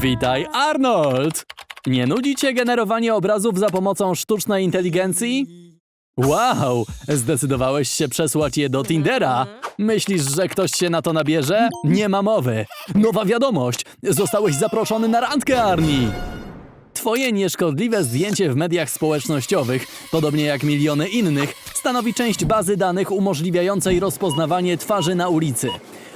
Witaj, Arnold! Nie nudzi cię generowanie obrazów za pomocą sztucznej inteligencji? Wow, zdecydowałeś się przesłać je do Tindera. Myślisz, że ktoś się na to nabierze? Nie ma mowy. Nowa wiadomość. Zostałeś zaproszony na randkę, Arni. Twoje nieszkodliwe zdjęcie w mediach społecznościowych, podobnie jak miliony innych, stanowi część bazy danych umożliwiającej rozpoznawanie twarzy na ulicy.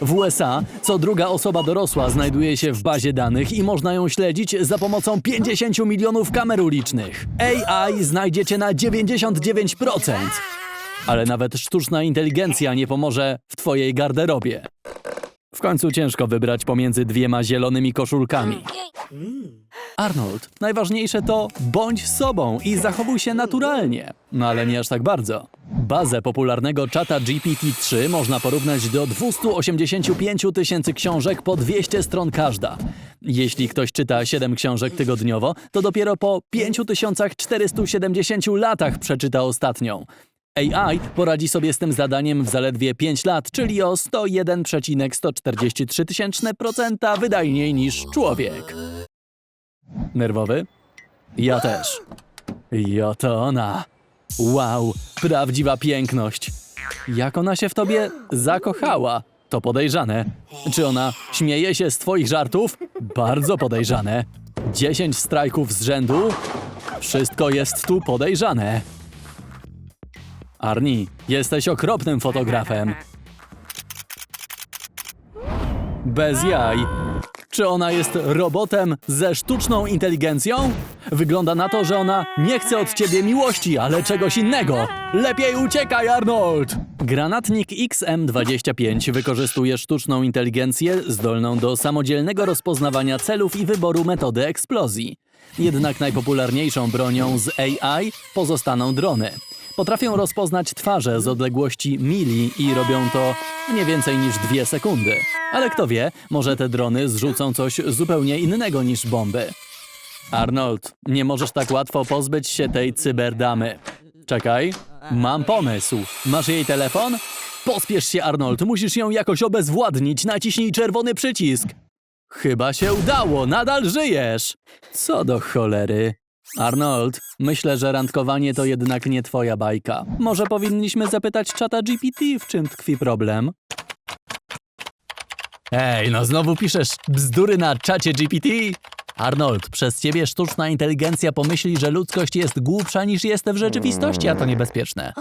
W USA co druga osoba dorosła znajduje się w bazie danych i można ją śledzić za pomocą 50 milionów kamer ulicznych. AI znajdziecie na 99%. Ale nawet sztuczna inteligencja nie pomoże w twojej garderobie. W końcu ciężko wybrać pomiędzy dwiema zielonymi koszulkami. Arnold, najważniejsze to bądź sobą i zachowuj się naturalnie. No ale nie aż tak bardzo. Bazę popularnego czata GPT-3 można porównać do 285 tysięcy książek po 200 stron każda. Jeśli ktoś czyta 7 książek tygodniowo, to dopiero po 5470 latach przeczyta ostatnią. AI poradzi sobie z tym zadaniem w zaledwie 5 lat, czyli o 101,143% wydajniej niż człowiek. Nerwowy? Ja też. I oto ona. Wow, prawdziwa piękność. Jak ona się w tobie zakochała? To podejrzane. Czy ona śmieje się z twoich żartów? Bardzo podejrzane. 10 strajków z rzędu? Wszystko jest tu podejrzane. Arni, jesteś okropnym fotografem. Bez jaj. Czy ona jest robotem ze sztuczną inteligencją? Wygląda na to, że ona nie chce od ciebie miłości, ale czegoś innego. Lepiej uciekaj, Arnold! Granatnik XM25 wykorzystuje sztuczną inteligencję zdolną do samodzielnego rozpoznawania celów i wyboru metody eksplozji. Jednak najpopularniejszą bronią z AI pozostaną drony. Potrafią rozpoznać twarze z odległości mili i robią to nie więcej niż dwie sekundy. Ale kto wie, może te drony zrzucą coś zupełnie innego niż bomby. Arnold, nie możesz tak łatwo pozbyć się tej cyberdamy. Czekaj, mam pomysł. Masz jej telefon? Pospiesz się, Arnold, musisz ją jakoś obezwładnić. Naciśnij czerwony przycisk. Chyba się udało, nadal żyjesz. Co do cholery. Arnold, myślę, że randkowanie to jednak nie twoja bajka. Może powinniśmy zapytać czata GPT, w czym tkwi problem? Ej, no znowu piszesz bzdury na czacie GPT? Arnold, przez ciebie sztuczna inteligencja pomyśli, że ludzkość jest głupsza niż jest w rzeczywistości, a to niebezpieczne.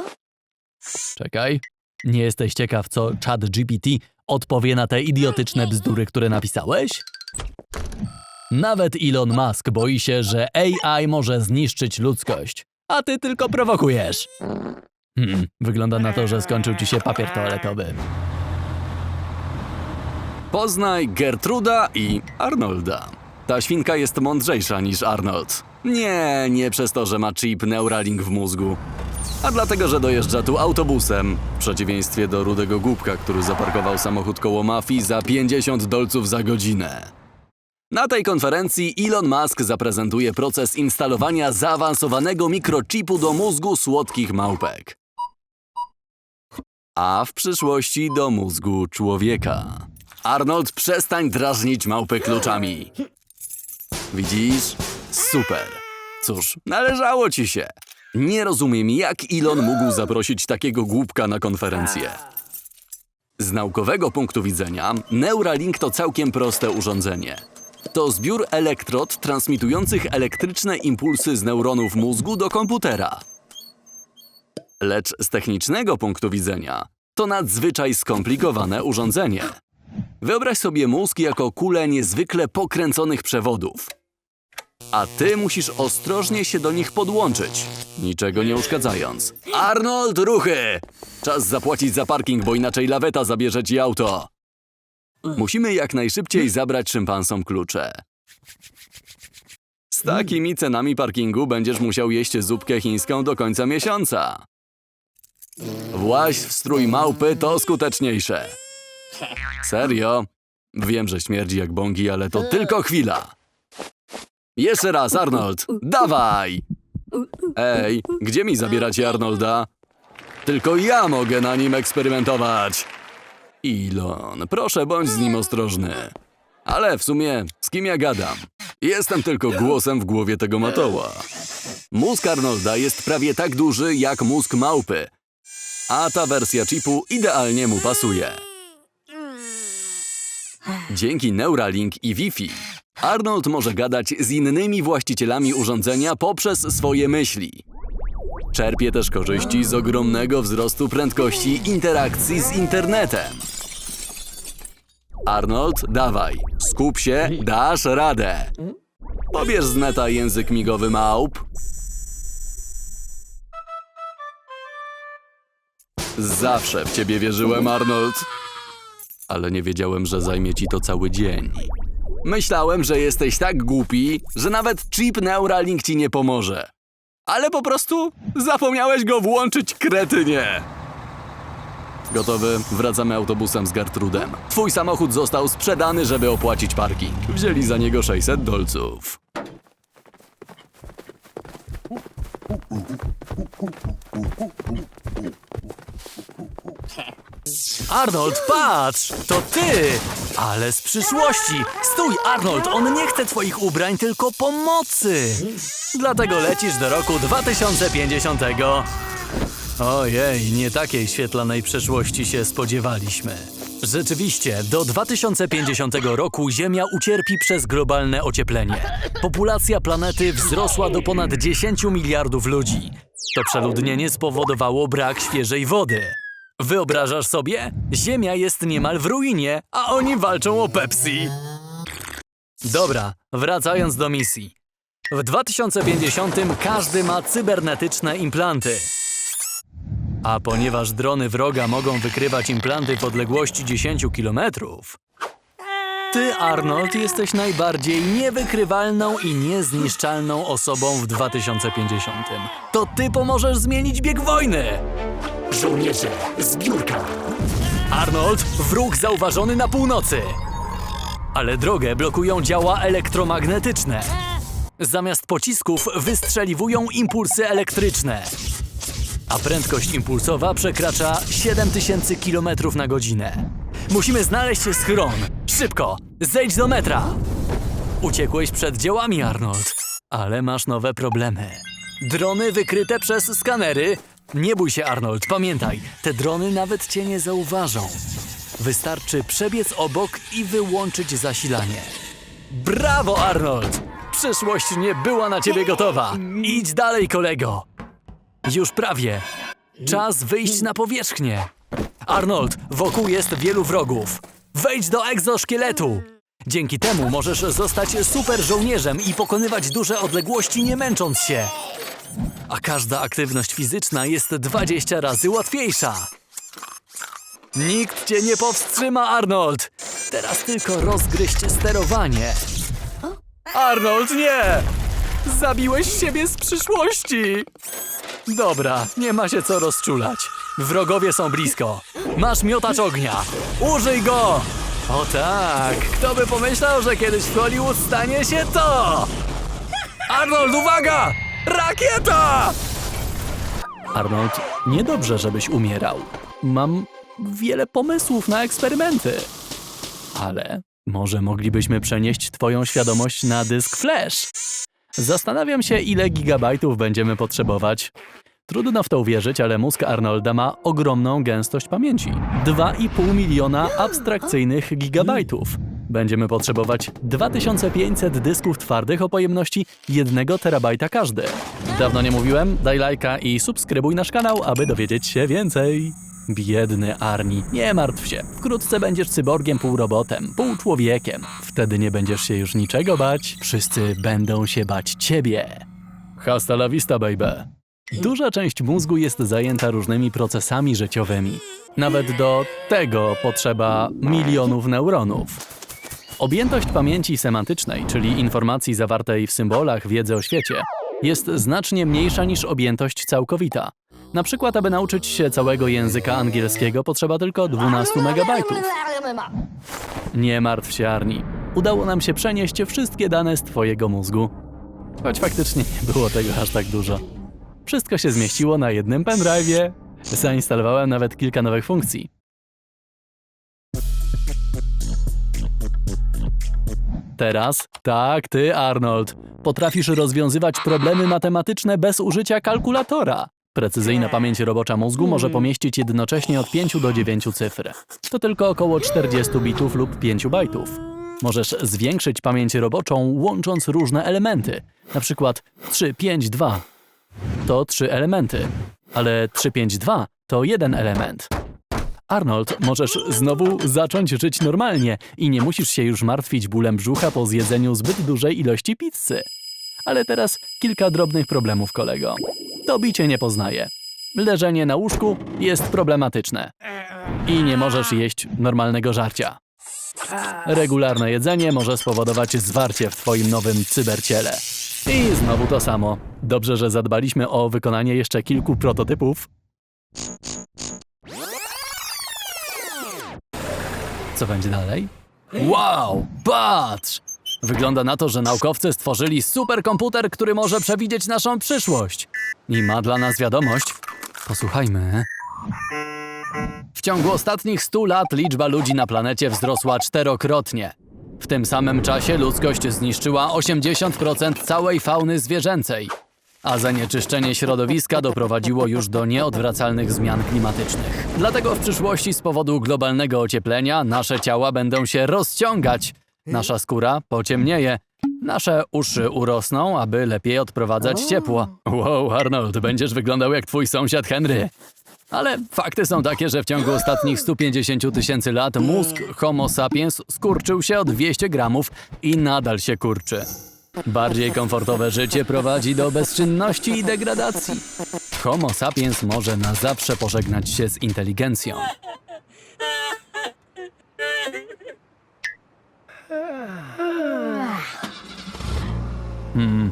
Czekaj. Nie jesteś ciekaw, co czat GPT odpowie na te idiotyczne bzdury, które napisałeś? Nawet Elon Musk boi się, że AI może zniszczyć ludzkość. A ty tylko prowokujesz. Hmm, wygląda na to, że skończył ci się papier toaletowy. Poznaj Gertruda i Arnolda. Ta świnka jest mądrzejsza niż Arnold. Nie, nie przez to, że ma chip Neuralink w mózgu, a dlatego, że dojeżdża tu autobusem, w przeciwieństwie do rudego głupka, który zaparkował samochód koło mafii za 50 dolców za godzinę. Na tej konferencji Elon Musk zaprezentuje proces instalowania zaawansowanego mikrochipu do mózgu słodkich małpek. A w przyszłości do mózgu człowieka. Arnold, przestań drażnić małpy kluczami. Widzisz? Super. Cóż, należało ci się. Nie rozumiem, jak Elon mógł zaprosić takiego głupka na konferencję. Z naukowego punktu widzenia, Neuralink to całkiem proste urządzenie. To zbiór elektrod transmitujących elektryczne impulsy z neuronów mózgu do komputera. Lecz z technicznego punktu widzenia, to nadzwyczaj skomplikowane urządzenie. Wyobraź sobie mózg jako kulę niezwykle pokręconych przewodów. A ty musisz ostrożnie się do nich podłączyć, niczego nie uszkadzając. Arnold, ruchy! Czas zapłacić za parking, bo inaczej laweta zabierze ci auto. Musimy jak najszybciej zabrać szympansom klucze. Z takimi cenami parkingu będziesz musiał jeść zupkę chińską do końca miesiąca. Właź w strój małpy to skuteczniejsze. Serio? Wiem, że śmierdzi jak bągi, ale to tylko chwila. Jeszcze raz, Arnold. Dawaj! Ej, gdzie mi zabieracie Arnolda? Tylko ja mogę na nim eksperymentować. Ilon, proszę bądź z nim ostrożny. Ale w sumie, z kim ja gadam? Jestem tylko głosem w głowie tego matoła. Mózg Arnolda jest prawie tak duży jak mózg małpy, a ta wersja chipu idealnie mu pasuje. Dzięki Neuralink i Wi-Fi Arnold może gadać z innymi właścicielami urządzenia poprzez swoje myśli. Czerpie też korzyści z ogromnego wzrostu prędkości interakcji z internetem. Arnold, dawaj, skup się, dasz radę. Pobierz z neta język migowy małp. Zawsze w ciebie wierzyłem, Arnold. Ale nie wiedziałem, że zajmie ci to cały dzień. Myślałem, że jesteś tak głupi, że nawet chip Neuralink ci nie pomoże. Ale po prostu zapomniałeś go włączyć, kretynie! Gotowy? Wracamy autobusem z Gertrudem. Twój samochód został sprzedany, żeby opłacić parking. Wzięli za niego 600 dolców. Arnold, patrz! To ty! Ale z przyszłości! Stój, Arnold! On nie chce twoich ubrań, tylko pomocy! Dlatego lecisz do roku 2050. Ojej, nie takiej świetlanej przeszłości się spodziewaliśmy. Rzeczywiście, do 2050 roku Ziemia ucierpi przez globalne ocieplenie. Populacja planety wzrosła do ponad 10 miliardów ludzi. To przeludnienie spowodowało brak świeżej wody. Wyobrażasz sobie? Ziemia jest niemal w ruinie, a oni walczą o Pepsi. Dobra, wracając do misji. W 2050 każdy ma cybernetyczne implanty. A ponieważ drony wroga mogą wykrywać implanty w odległości 10 kilometrów, ty, Arnold, jesteś najbardziej niewykrywalną i niezniszczalną osobą w 2050. To ty pomożesz zmienić bieg wojny! Żołnierze, zbiórka! Arnold, wróg zauważony na północy! Ale drogę blokują działa elektromagnetyczne. Zamiast pocisków wystrzeliwują impulsy elektryczne. A prędkość impulsowa przekracza 7000 km na godzinę. Musimy znaleźć schron. Szybko! Zejdź do metra! Uciekłeś przed działami, Arnold, ale masz nowe problemy. Drony wykryte przez skanery. Nie bój się, Arnold, pamiętaj, te drony nawet cię nie zauważą. Wystarczy przebiec obok i wyłączyć zasilanie. Brawo, Arnold! Przyszłość nie była na ciebie gotowa. Idź dalej, kolego. Już prawie. Czas wyjść na powierzchnię. Arnold, wokół jest wielu wrogów. Wejdź do egzoszkieletu. Dzięki temu możesz zostać super żołnierzem i pokonywać duże odległości nie męcząc się. A każda aktywność fizyczna jest 20 razy łatwiejsza. Nikt cię nie powstrzyma, Arnold. Teraz tylko rozgryźć sterowanie. Arnold, nie! Zabiłeś siebie z przyszłości! Dobra, nie ma się co rozczulać. Wrogowie są blisko. Masz miotacz ognia. Użyj go! O tak, kto by pomyślał, że kiedyś w Hollywood stanie się to? Arnold, uwaga! Rakieta! Arnold, niedobrze, żebyś umierał. Mam wiele pomysłów na eksperymenty. Ale może moglibyśmy przenieść twoją świadomość na dysk flash? Zastanawiam się, ile gigabajtów będziemy potrzebować. Trudno w to uwierzyć, ale mózg Arnolda ma ogromną gęstość pamięci. 2,5 miliona abstrakcyjnych gigabajtów. Będziemy potrzebować 2500 dysków twardych o pojemności 1 terabajta każdy. Dawno nie mówiłem? Daj lajka i subskrybuj nasz kanał, aby dowiedzieć się więcej. Biedny Arni, nie martw się. Wkrótce będziesz cyborgiem półrobotem, półczłowiekiem. Wtedy nie będziesz się już niczego bać. Wszyscy będą się bać ciebie. Hasta la vista, baby. Duża część mózgu jest zajęta różnymi procesami życiowymi. Nawet do tego potrzeba milionów neuronów. Objętość pamięci semantycznej, czyli informacji zawartej w symbolach wiedzy o świecie, jest znacznie mniejsza niż objętość całkowita. Na przykład, aby nauczyć się całego języka angielskiego, potrzeba tylko 12 megabajtów. Nie martw się, Arni. Udało nam się przenieść wszystkie dane z Twojego mózgu. Choć faktycznie nie było tego aż tak dużo. Wszystko się zmieściło na jednym pendrive'ie. Zainstalowałem nawet kilka nowych funkcji. Teraz, tak, ty, Arnold, potrafisz rozwiązywać problemy matematyczne bez użycia kalkulatora. Precyzyjna pamięć robocza mózgu może pomieścić jednocześnie od 5 do 9 cyfr. To tylko około 40 bitów lub 5 bajtów. Możesz zwiększyć pamięć roboczą łącząc różne elementy. Na przykład 3, 5, 2 to trzy elementy, ale 3, 5, 2 to jeden element. Arnold, możesz znowu zacząć żyć normalnie i nie musisz się już martwić bólem brzucha po zjedzeniu zbyt dużej ilości pizzy. Ale teraz kilka drobnych problemów, kolego. Tobie cię nie poznaje. Leżenie na łóżku jest problematyczne. I nie możesz jeść normalnego żarcia. Regularne jedzenie może spowodować zwarcie w twoim nowym cyberciele. I znowu to samo. Dobrze, że zadbaliśmy o wykonanie jeszcze kilku prototypów. Co będzie dalej? Wow, patrz! Wygląda na to, że naukowcy stworzyli superkomputer, który może przewidzieć naszą przyszłość. I ma dla nas wiadomość. Posłuchajmy. W ciągu ostatnich 100 lat liczba ludzi na planecie wzrosła czterokrotnie. W tym samym czasie ludzkość zniszczyła 80% całej fauny zwierzęcej, a zanieczyszczenie środowiska doprowadziło już do nieodwracalnych zmian klimatycznych. Dlatego w przyszłości z powodu globalnego ocieplenia nasze ciała będą się rozciągać, nasza skóra pociemnieje, nasze uszy urosną, aby lepiej odprowadzać ciepło. Wow, Arnold, będziesz wyglądał jak twój sąsiad Henry. Ale fakty są takie, że w ciągu ostatnich 150 000 tysięcy lat mózg Homo sapiens skurczył się o 200 gramów i nadal się kurczy. Bardziej komfortowe życie prowadzi do bezczynności i degradacji. Homo sapiens może na zawsze pożegnać się z inteligencją. Hmm,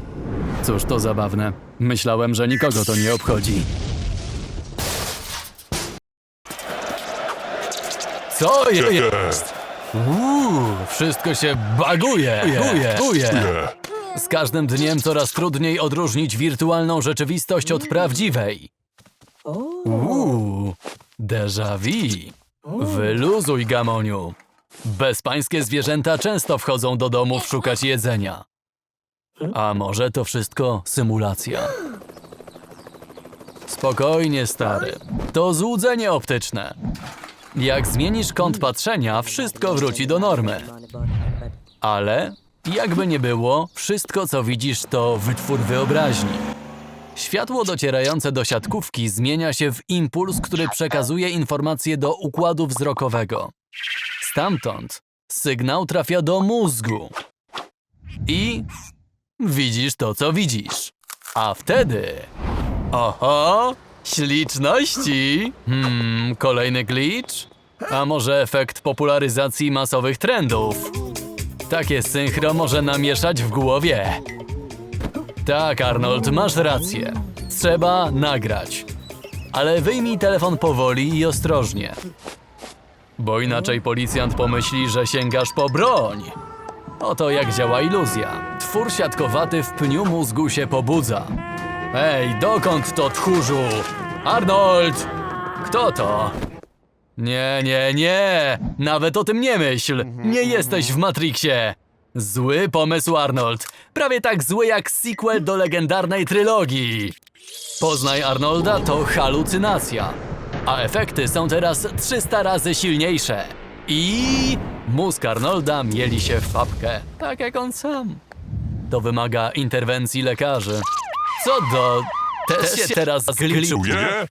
cóż to zabawne. Myślałem, że nikogo to nie obchodzi. Co jest? Uuu, wszystko się baguje. Baguje. baguje. Z każdym dniem coraz trudniej odróżnić wirtualną rzeczywistość od prawdziwej. Uuu, déjà vu. Wyluzuj, Gamoniu. Bezpańskie zwierzęta często wchodzą do domów szukać jedzenia. A może to wszystko symulacja? Spokojnie, stary. To złudzenie optyczne. Jak zmienisz kąt patrzenia, wszystko wróci do normy. Ale, jakby nie było, wszystko co widzisz to wytwór wyobraźni. Światło docierające do siatkówki zmienia się w impuls, który przekazuje informacje do układu wzrokowego. Stamtąd sygnał trafia do mózgu. I widzisz to, co widzisz. A wtedy. Oho! Śliczności! Hmm, kolejny glitch? A może efekt popularyzacji masowych trendów? Takie synchro może namieszać w głowie. Tak, Arnold, masz rację. Trzeba nagrać. Ale wyjmij telefon powoli i ostrożnie. Bo inaczej policjant pomyśli, że sięgasz po broń. Oto jak działa iluzja. Twór siatkowaty w pniu mózgu się pobudza. Ej, dokąd to tchórzu? Arnold! Kto to? Nie, nie, nie! Nawet o tym nie myśl! Nie jesteś w Matrixie! Zły pomysł, Arnold. Prawie tak zły jak sequel do legendarnej trylogii. Poznaj Arnolda to halucynacja. A efekty są teraz 300 razy silniejsze. I mózg Arnolda mieli się w papkę, tak jak on sam. To wymaga interwencji lekarzy. Co do... Też się teraz zgliczuje?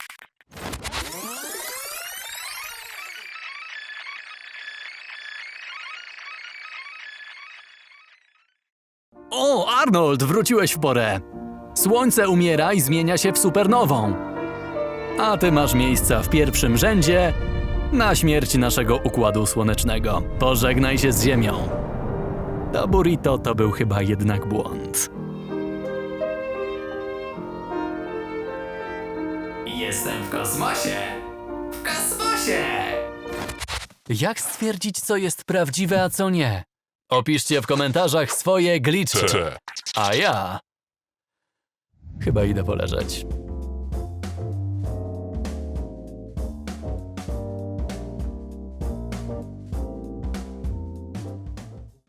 O, Arnold, wróciłeś w porę. Słońce umiera i zmienia się w supernową. A ty masz miejsca w pierwszym rzędzie na śmierć naszego układu słonecznego. Pożegnaj się z Ziemią. To burrito to był chyba jednak błąd. Jestem w kosmosie! W kosmosie! Jak stwierdzić, co jest prawdziwe, a co nie? Opiszcie w komentarzach swoje glitchy. A ja... Chyba idę poleżeć.